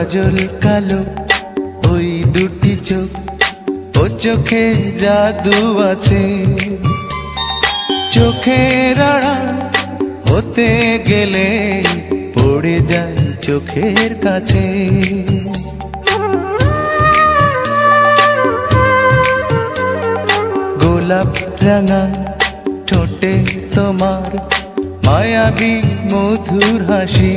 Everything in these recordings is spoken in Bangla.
কাজল কালো, ওই দুটি চোখ, ও চোখে জাদু আছে। চোখের আড়াল হতে গেলে পড়ে যায় চোখের কাছে। গোলাপ রাঙা ঠোঁটে তোমার মায়াবী মধুর হাসি।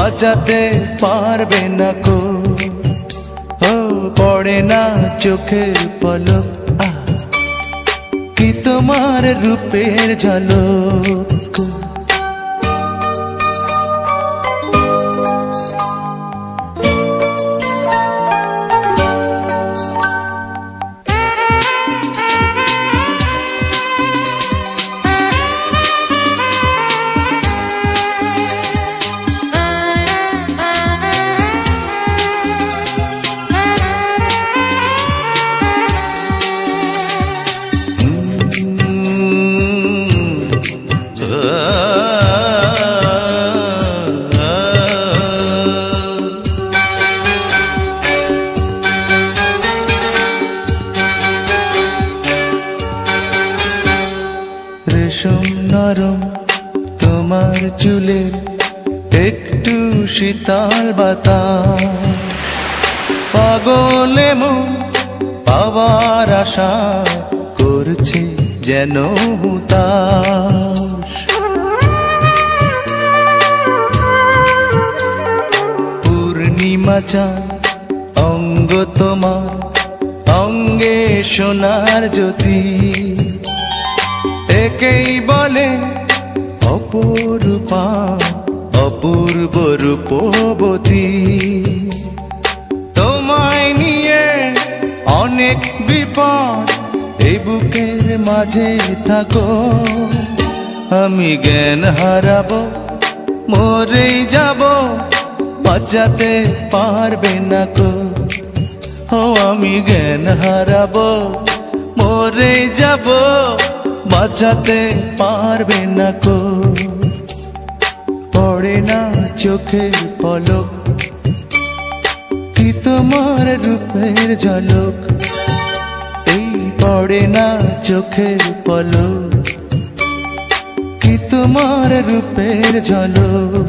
বাঁচাতে পারবে না কো। ও পড়ে না চোখের পলক। কি তোমার রূপের ঝলক? রেশম নরম তোমার চুলের একটু শীতল বাতাস। পাগলে মন পাওয়ার আশা করছে যেন হুতাশ। পূর্ণিমা চাঁদ অঙ্গ তোমার, অঙ্গে সোনার জ্যোতি। একেই বলে অপরূপা, অপূর্ব রূপবতী। তোমায় নিয়ে অনেক বিপদ এই বুকের মাঝে থাকো। আমি জ্ঞান হারাবো, মরেই যাব, বাঁচাতে পারবে না কো ও, আমি জ্ঞান হারাবো মরে যাব। বাঁচাতে পারবে না কো পড়ে না চোখের পলক। কি তোমার রূপের ঝলক? এই পড়ে না চোখের পলক। কি তোমার রূপের ঝলক?